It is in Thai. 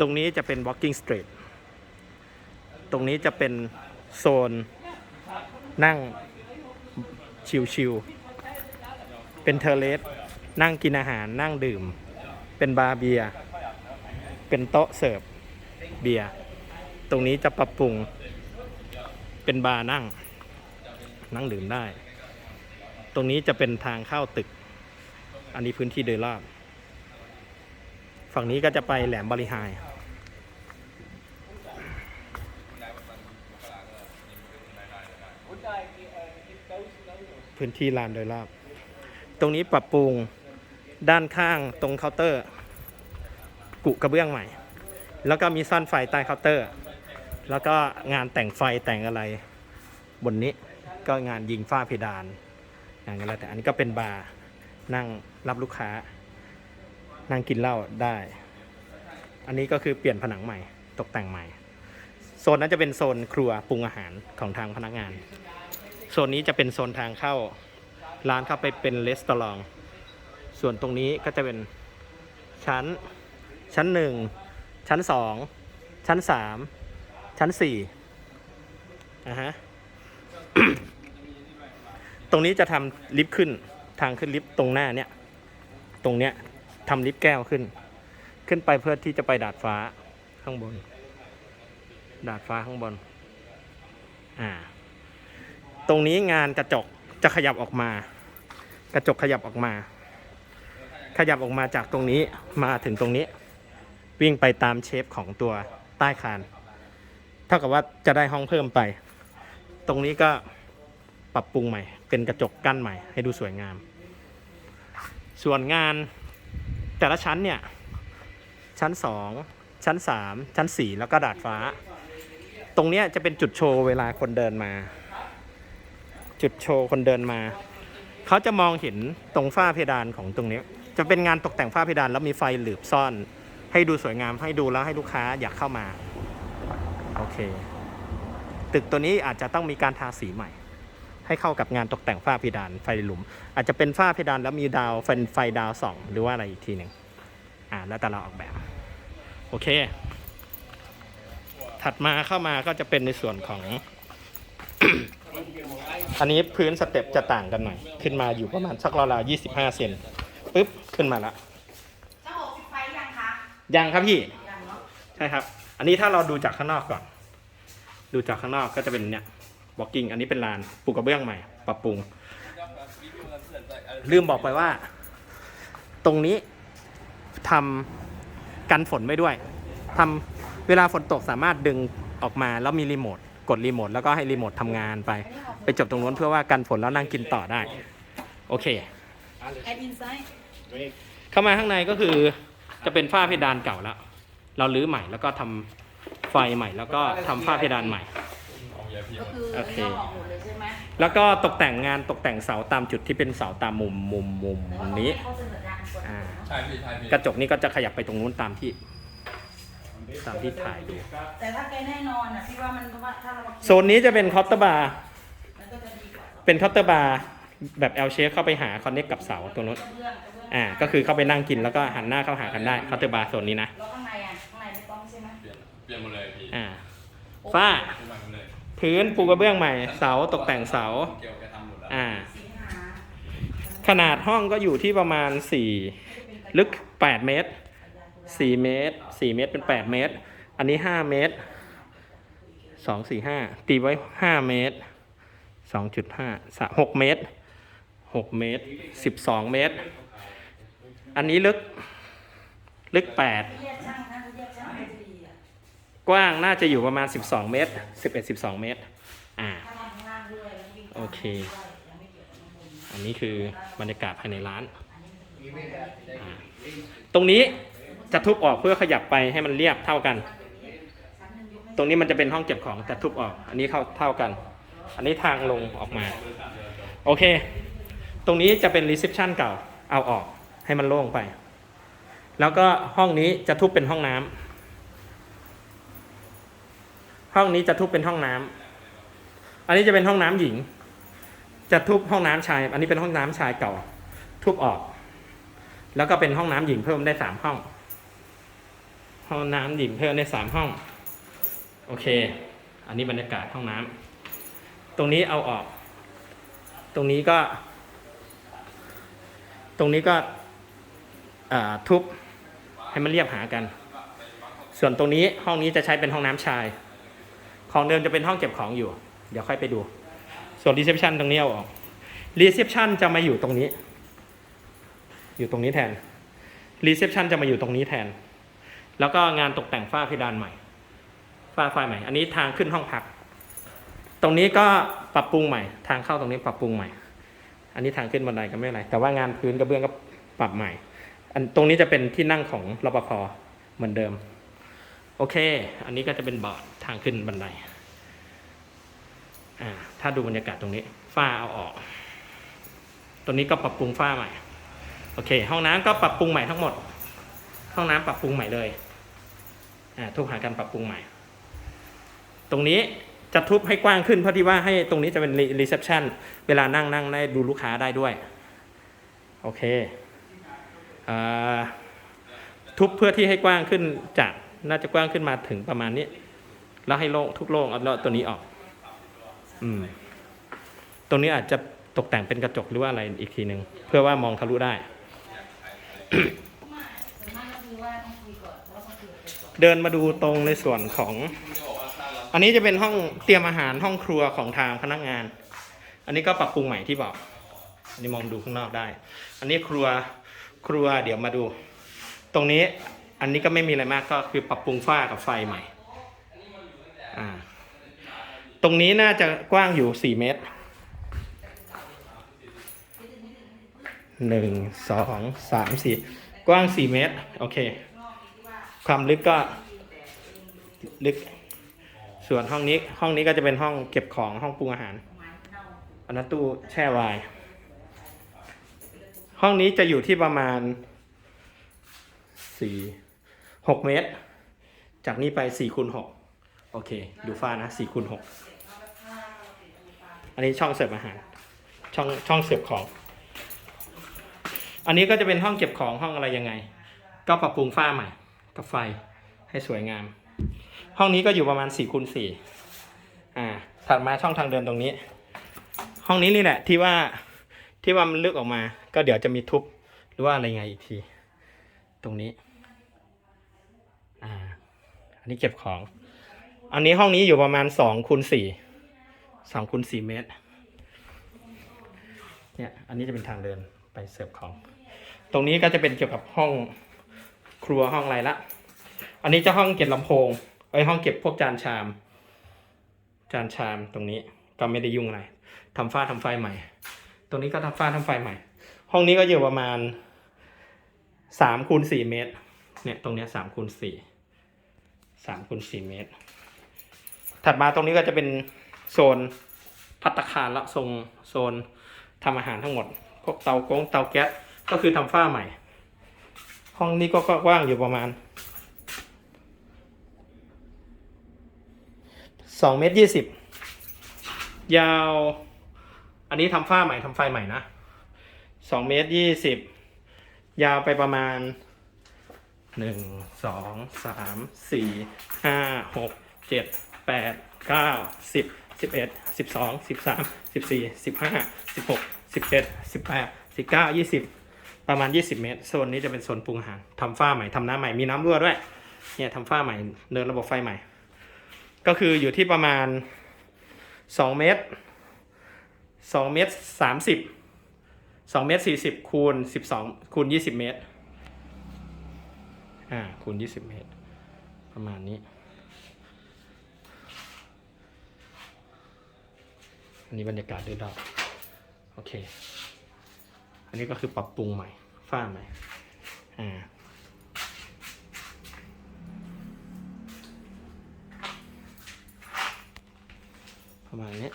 ตรงนี้จะเป็น walking street ตรงนี้จะเป็นโซนนั่งชิวๆเป็นเทเลสนั่งกินอาหารนั่งดื่ม เป็นบาร์เบีย เป็นโต๊ะเสิร์ฟเบียร์ตรงนี้จะปรับปรุง เป็นบาร์นั่ง นั่งดื่มได้ ตรงนี้จะเป็นทางเข้าตึก อันนี้พื้นที่โดยรอบ ฝั่งนี้ก็จะไปแหลมบริหาย พื้นที่ลานโดยรอบ ตรงนี้ปรับปรุงด้านข้างตรงเคาน์เตอร์ กุกระเบื้องใหม่ แล้วก็มีซ่อนไฟใต้เคาน์เตอร์ แล้วก็งานแต่งไฟแต่งอะไร บนนี้ก็งานยิงฝ้าเพดานงานอะไรแต่อันนี้ก็เป็นบาร์นั่งรับลูกค้า นั่งกินเหล้าได้ อันนี้ก็คือเปลี่ยนผนังใหม่ ตกแต่งใหม่ โซนนั้นจะเป็นโซนครัวปรุงอาหารของทางพนักงาน โซนนี้จะเป็นโซนทางเข้า ร้านเข้าไปเป็นรีสตอรอง ส่วนตรงนี้ก็จะเป็นชั้น ชั้นหนึ่ง ชั้นสอง ชั้นสาม ชั้นสี่อะฮะ ตรงนี้จะทำลิฟต์ขึ้น ทางขึ้นลิฟต์ตรงหน้าเนี้ยตรงเนี้ยทำลิฟต์แก้วขึ้น ขึ้นไปเพื่อที่จะไปดาดฟ้าข้างบน ดาดฟ้าข้างบน อ่า ตรงนี้งานกระจกจะขยับออกมา กระจกขยับออกมา ขยับออกมาจากตรงนี้มาถึงตรงนี้ วิ่งไปตามเชฟของตัวใต้คานเท่ากับว่าจะได้ห้องเพิ่มไป ตรงนี้ก็ปรับปรุงใหม่ เป็นกระจกกั้นใหม่ ให้ดูสวยงาม ส่วนงานแต่ละชั้นเนี่ย ชั้น 2 ชั้น 3 ชั้น 4 แล้วก็ดาดฟ้า ตรงนี้จะเป็นจุดโชว์เวลาคนเดินมา จุดโชว์คนเดินมา เขาจะมองเห็นตรงฝ้าเพดานของตรงนี้ จะเป็นงานตกแต่งฝ้าเพดานแล้วมีไฟหลืบซ่อน ให้ดูสวยงามให้ดูแล้วให้ลูกค้าอยากเข้ามา โอเค ตึกตัวนี้อาจจะต้องมีการทาสีใหม่ ให้เข้ากับงานตกแต่งฝ้าเพดานไฟหลุม อาจจะเป็นฝ้าเพดานแล้วมีดาวไฟไฟดาวสองหรือว่าอะไรอีกทีหนึ่งอ่าแล้วแต่เราออกแบบ โอเค ถัดมาเข้ามาก็จะเป็นในส่วนของ อันนี้พื้นสเต็ปจะต่างกันหน่อย ขึ้นมาอยู่ประมาณสักราวๆยี่สิบห้าเซนปุ๊บขึ้นมาละเจ้าโอปิดไฟยังคะยังครับพี่ยังเนาะใช่ครับ อันนี้ถ้าเราดูจากข้างนอกก่อน ดูจากข้างนอกก็จะเป็นเนี่ยบล็อกกิ้งอันนี้เป็นลานปูกระเบื้องใหม่ ปรับปรุง ลืมบอกไปว่า ตรงนี้ทำกันฝนไว้ด้วยทำเวลาฝนตกสามารถดึงออกมาแล้วมีรีโมท กดรีโมทแล้วก็ให้รีโมททำงานไป ไปจบตรงนู้นเพื่อว่ากันฝนแล้วนั่งกินต่อได้ โอเคแอดอินไซด์เข้ามาข้างในก็คือจะเป็นฝ้าเพดานเก่าแล้ว เราลื้อใหม่แล้วก็ทำไฟใหม่แล้วก็ทำฝ้าเพดานใหม่ก็คือโอเคนอกออกหมดเลยใช่ไหมแล้วก็ตกแต่งงานตกแต่งเสาตามจุดที่เป็นเสาตามมุมมุมมุมแล้วก็นี้ให้เขาเซ็นสัญญาณกดอ่าเนาะใช่พี่ใช่พี่กระจกนี้ก็จะขยับไปตรงนู้นตามที่ ตามที่ถ่ายดู แต่ถ้าแกแน่นอนอะพี่ว่ามันเพราะว่าถ้าเราโซนนี้จะเป็นเคาน์เตอร์บาร์ มันก็จะดีกว่าเป็นเคาน์เตอร์บาร์แบบ L shape เข้าไปหาคอนเน c กับเสาตรงนู้น กระเบื้องกระเบื้องอ่า ก็คือเข้าไปนั่งกินแล้วก็หันหน้าเข้าหากันได้เคาน์เตอร์บาร์โซนนี้นะ แล้วข้างในอะข้างในไม่ต้องใช่ไหมเปลี่ยนเปลี่ยนหมดเลยพี่อ่า ฝ้า เปลี่ยนหมดเลยพื้นปูกระเบื้องใหม่ เสาตกแต่งเสา เกี่ยวกับทำหมดแล้วอ่า สิงหาขนาดห้องก็อยู่ที่ประมาณ 4 ลึก 8 เมตร 4เมตร4เมตรเป็น8เมตร อันนี้5เมตร2 4 5ตีไว้5เมตร2.5 6เมตร6เมตร12เมตร อันนี้ลึกลึก8แยกช่างนะแยกช่างมันจะดีอะกว้างน่าจะอยู่ประมาณ 12 เมตร 11 12 เมตร อ่าถ้าทำข้างล่างด้วยแล้ววิ่งโอเค อันนี้คือบรรยากาศภายในร้าน ตรงนี้ จะทุบออกเพื่อขยับไปให้มันเรียบเท่ากัน ตรงนี้มันจะเป็นห้องเก็บของแต่ทุบออก อันนี้เข้าเท่ากัน อันนี้ทางลงออกมา โอเค ตรงนี้จะเป็นรีเซพชันเก่า เอาออกให้มันโล่งไป แล้วก็ห้องนี้จะทุบเป็นห้องน้ำห้องนี้จะทุบเป็นห้องน้ำอันนี้จะเป็นห้องน้ำหญิง จะทุบห้องน้ำชาย อันนี้เป็นห้องน้ำชายเก่า ทุบออก แล้วก็เป็นห้องน้ำหญิงเพิ่มได้สามห้อง ห้องน้ำหญิงเพิ่มได้สามห้อง โอเค อันนี้บรรยากาศห้องน้ำตรงนี้เอาออก ตรงนี้ก็ ตรงนี้ก็ทุบให้มันเรียบหากัน ส่วนตรงนี้ห้องนี้จะใช้เป็นห้องน้ำชาย ของเดิมจะเป็นห้องเก็บของอยู่ เดี๋ยวค่อยไปดู ส่วนรีเซพชันตรงนี้เอาออกรีเซพชันจะมาอยู่ตรงนี้ อยู่ตรงนี้แทนรีเซพชันจะมาอยู่ตรงนี้แทน แล้วก็งานตกแต่งฝ้าเพดานใหม่ ฝ้าไฟใหม่ อันนี้ทางขึ้นห้องพัก ตรงนี้ก็ปรับปรุงใหม่ ทางเข้าตรงนี้ปรับปรุงใหม่ อันนี้ทางขึ้นบันไดก็ไม่เป็นไร แต่ว่างานพื้นกระเบื้องก็ปรับใหม่ อันตรงนี้จะเป็นที่นั่งของรปภเหมือนเดิม โอเค อันนี้ก็จะเป็นบอร์ดทางขึ้นบันได อ่า ถ้าดูบรรยากาศตรงนี้ ฝ้าเอาออกตรงนี้ก็ปรับปรุงฝ้าใหม่ โอเค ห้องน้ำก็ปรับปรุงใหม่ทั้งหมด ห้องน้ำปรับปรุงใหม่เลย ทุกหาการปรับปรุงใหม่ ตรงนี้จะทุบให้กว้างขึ้น เพราะที่ว่าให้ตรงนี้จะเป็นรีเซพชันเวลานั่งนั่งได้ดูลูกค้าได้ด้วย โอเคอทุบเพื่อที่ให้กว้างขึ้นจากน่าจะกว้างขึ้นมาถึงประมาณนี้ แล้วให้โล่งทุกโล่งเอาแล้วตัวนี้ออก อืม ตรงนี้อาจจะตกแต่งเป็นกระจกหรือว่าอะไรอีกทีหนึ่งเพื่อว่ามองทะลุได้ เดินมาดูตรงในส่วนของ อันนี้จะเป็นห้องเตรียมอาหารห้องครัวของทางพนักงาน อันนี้ก็ปรับปรุงใหม่ที่บอก อันนี้มองดูข้างนอกได้ อันนี้ครัวครัวเดี๋ยวมาดู ตรงนี้อันนี้ก็ไม่มีอะไรมากก็คือปรับปรุงฝ้ากับไฟใหม่ อ่า ตรงนี้น่าจะกว้างอยู่สี่เมตรหนึ่งสองสามสี่กว้างสี่เมตร โอเค ความลึกก็ลึก ส่วนห้องนี้ห้องนี้ก็จะเป็นห้องเก็บของห้องปรุงอาหาร อันนั้นตู้แช่ไวน์ห้องนี้จะอยู่ที่ประมาณสี่หกเมตร จากนี้ไปสี่คูณหกโอเค ดูฟ้านะสี่คูณหกอันนี้ช่องเสิร์ฟอาหาร ช่องช่องเสิร์ฟของ อันนี้ก็จะเป็นห้องเก็บของห้องอะไรยังไง ก็ปรับปรุงฝ้าใหม่ กับไฟให้สวยงาม ห้องนี้ก็อยู่ประมาณสี่คูณสี่อ่า ถัดมาช่องทางเดินตรงนี้ ห้องนี้นี่แหละที่ว่าที่ว่ามันลึกออกมา ก็เดี๋ยวจะมีทุบหรือว่าอะไรไงอีกที ตรงนี้ อ่า อันนี้เก็บของ อันนี้ห้องนี้อยู่ประมาณสองคูณสี่สองคูณสี่เมตร เนี่ย อันนี้จะเป็นทางเดินไปเสิร์ฟของ ตรงนี้ก็จะเป็นเกี่ยวกับห้อง ครัวห้องอะไรละ อันนี้จะห้องเก็บลำโพงไอห้องเก็บพวกจานชาม จานชามตรงนี้ก็ไม่ได้ยุ่งอะไรทำฝ้าทำไฟใหม่ ตรงนี้ก็ทำฝ้าทำไฟใหม่ ห้องนี้ก็อยู่ประมาณสามคูณสี่เมตร เนี่ยตรงเนี้ยสามคูณสี่สามคูณสี่เมตร ถัดมาตรงนี้ก็จะเป็นโซนพัตตาคารละทรงโซนทำอาหารทั้งหมดพวกเตาโกงเตาแก๊สก็คือทำฝ้าใหม่ ห้องนี้ก็กว้างอยู่ประมาณสองเมตรยี่สิบยาว อันนี้ทำฝ้าใหม่ทำไฟใหม่นะสองเมตรยี่สิบยาวไปประมาณหนึ่งสองสามสี่ห้าหกเจ็ดแปดเก้าสิบสิบเอ็ดสิบสองสิบสามสิบสี่สิบห้าสิบหกสิบเจ็ดสิบแปดสิบเก้ายี่สิบ ประมาณยี่สิบเมตรโซนนี้จะเป็นโซนปรุงอาหารทำฝ้าใหม่ทำน้ำใหม่มีน้ำรั่วด้วยเนี่ยทำฝ้าใหม่เดินระบบไฟใหม่ ก็คืออยู่ที่ประมาณสองเมตรสองเมตรสามสิบสองเมตรสี่สิบคูณสิบสองคูณยี่สิบเมตรอ่าคูณยี่สิบเมตร ประมาณนี้ อันนี้บรรยากาศด้วยดอกโอเค อันนี้ก็คือปรับปรุงใหม่ฝ้าใหม่อ่าประมาณนี้